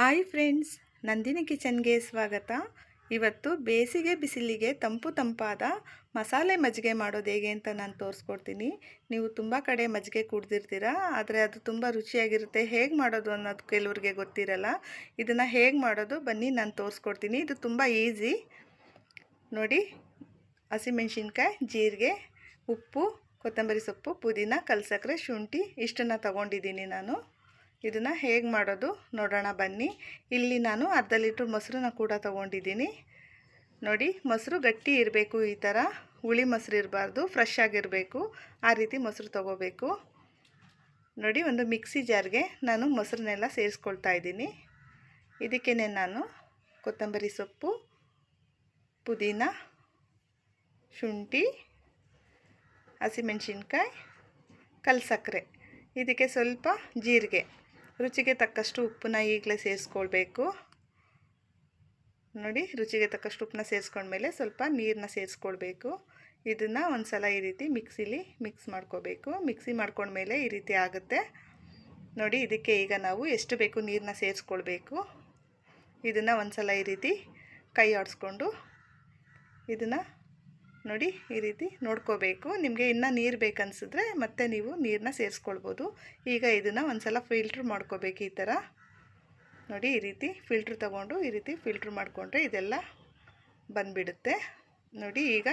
Hi friends, Nandini ಕಿಚನ್ಗೆ ಸ್ವಾಗತ. ಇವತ್ತು ಬೇಸಿಗೆ ಬಿಸಿಲಿಗೆ ತಂಪು ತಂಪಾದ ಮಸಾಲೆ ಮಜ್ಜಿಗೆ ಮಾಡೋದು ಹೇಗೆ ಅಂತ ನಾನು ತೋರಿಸ್ಕೊಡ್ತೀನಿ. ನೀವು ತುಂಬ ಕಡೆ ಮಜ್ಜಿಗೆ ಕುಡ್ದಿರ್ತೀರ, ಆದರೆ ಅದು ತುಂಬ ರುಚಿಯಾಗಿರುತ್ತೆ. ಹೇಗೆ ಮಾಡೋದು ಅನ್ನೋದು ಕೆಲವ್ರಿಗೆ ಗೊತ್ತಿರಲ್ಲ. ಇದನ್ನು ಹೇಗೆ ಮಾಡೋದು ಬನ್ನಿ ನಾನು ತೋರಿಸ್ಕೊಡ್ತೀನಿ. ಇದು ತುಂಬ ಈಸಿ. ನೋಡಿ, ಹಸಿಮೆಣ್ಸಿನ್ಕಾಯಿ, ಜೀರಿಗೆ, ಉಪ್ಪು, ಕೊತ್ತಂಬರಿ ಸೊಪ್ಪು, ಪುದೀನ ಕಲ್ಸಕ್ಕರೆ ಶುಂಠಿ, ಇಷ್ಟನ್ನು ತಗೊಂಡಿದ್ದೀನಿ ನಾನು. ಇದನ್ನು ಹೇಗೆ ಮಾಡೋದು ನೋಡೋಣ ಬನ್ನಿ. ಇಲ್ಲಿ ನಾನು ಅರ್ಧ ಲೀಟ್ರ್ ಮೊಸರನ್ನ ಕೂಡ ತೊಗೊಂಡಿದ್ದೀನಿ. ನೋಡಿ, ಮೊಸರು ಗಟ್ಟಿ ಇರಬೇಕು ಈ ಥರ ಹುಳಿ ಮೊಸರು ಇರಬಾರ್ದು ಫ್ರೆಶ್ ಆಗಿರಬೇಕು. ಆ ರೀತಿ ಮೊಸರು ತೊಗೋಬೇಕು. ನೋಡಿ, ಒಂದು ಮಿಕ್ಸಿ ಜಾರ್ಗೆ ನಾನು ಮೊಸರನ್ನೆಲ್ಲ ಸೇರಿಸ್ಕೊಳ್ತಾ ಇದ್ದೀನಿ. ಇದಕ್ಕೇ ನಾನು ಕೊತ್ತಂಬರಿ ಸೊಪ್ಪು, ಪುದೀನ, ಶುಂಠಿ, ಹಸಿಮೆಣ್ಸಿನ್ಕಾಯಿ ಕಲ್ಸಕ್ಕರೆ ಇದಕ್ಕೆ ಸ್ವಲ್ಪ ಜೀರಿಗೆ. ರುಚಿಗೆ ತಕ್ಕಷ್ಟು ಉಪ್ಪನ್ನ ಈಗಲೇ ಸೇರಿಸ್ಕೊಳ್ಬೇಕು. ನೋಡಿ, ರುಚಿಗೆ ತಕ್ಕಷ್ಟು ಉಪ್ಪನ್ನ ಸೇರಿಸ್ಕೊಂಡ್ಮೇಲೆ ಸ್ವಲ್ಪ ನೀರನ್ನ ಸೇರಿಸ್ಕೊಳ್ಬೇಕು. ಇದನ್ನು ಒಂದು ಸಲ ಈ ರೀತಿ ಮಿಕ್ಸಿಲಿ ಮಿಕ್ಸ್ ಮಾಡ್ಕೋಬೇಕು. ಮಿಕ್ಸಿ ಮಾಡ್ಕೊಂಡ್ಮೇಲೆ ಈ ರೀತಿ ಆಗುತ್ತೆ. ನೋಡಿ, ಇದಕ್ಕೆ ಈಗ ನಾವು ಎಷ್ಟು ಬೇಕು ನೀರನ್ನ ಸೇರಿಸ್ಕೊಳ್ಬೇಕು. ಇದನ್ನು ಒಂದು ಸಲ ಈ ರೀತಿ ಕೈ ಆಡಿಸ್ಕೊಂಡು ಇದನ್ನು ನೋಡಿ ಈ ರೀತಿ ನೋಡ್ಕೋಬೇಕು. ನಿಮಗೆ ಇನ್ನೂ ನೀರು ಬೇಕನ್ಸಿದ್ರೆ ಮತ್ತೆ ನೀವು ನೀರನ್ನ ಸೇರಿಸ್ಕೊಳ್ಬೋದು. ಈಗ ಇದನ್ನು ಒಂದು ಸಲ ಫಿಲ್ಟ್ರ್ ಮಾಡ್ಕೋಬೇಕು ಈ ಥರ ನೋಡಿ ಈ ರೀತಿ ಫಿಲ್ಟ್ರ್ ತಗೊಂಡು ಈ ರೀತಿ ಫಿಲ್ಟ್ರ್ ಮಾಡಿಕೊಂಡ್ರೆ ಇದೆಲ್ಲ ಬಂದುಬಿಡುತ್ತೆ. ನೋಡಿ ಈಗ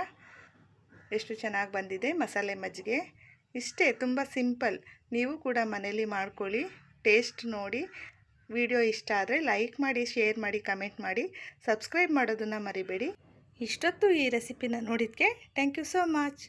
ಎಷ್ಟು ಚೆನ್ನಾಗಿ ಬಂದಿದೆ ಮಸಾಲೆ ಮಜ್ಜಿಗೆ. ಇಷ್ಟೇ, ತುಂಬ ಸಿಂಪಲ್. ನೀವು ಕೂಡ ಮನೇಲಿ ಮಾಡ್ಕೊಳ್ಳಿ, ಟೇಸ್ಟ್ ನೋಡಿ. ವಿಡಿಯೋ ಇಷ್ಟ ಆದರೆ ಲೈಕ್ ಮಾಡಿ, ಶೇರ್ ಮಾಡಿ, ಕಮೆಂಟ್ ಮಾಡಿ. ಸಬ್ಸ್ಕ್ರೈಬ್ ಮಾಡೋದನ್ನು ಮರಿಬೇಡಿ. ಇಷ್ಟೊತ್ತು ಈ ರೆಸಿಪಿನ ನೋಡಿದ್ದಕ್ಕೆ ಥ್ಯಾಂಕ್ ಯು ಸೋ ಮಚ್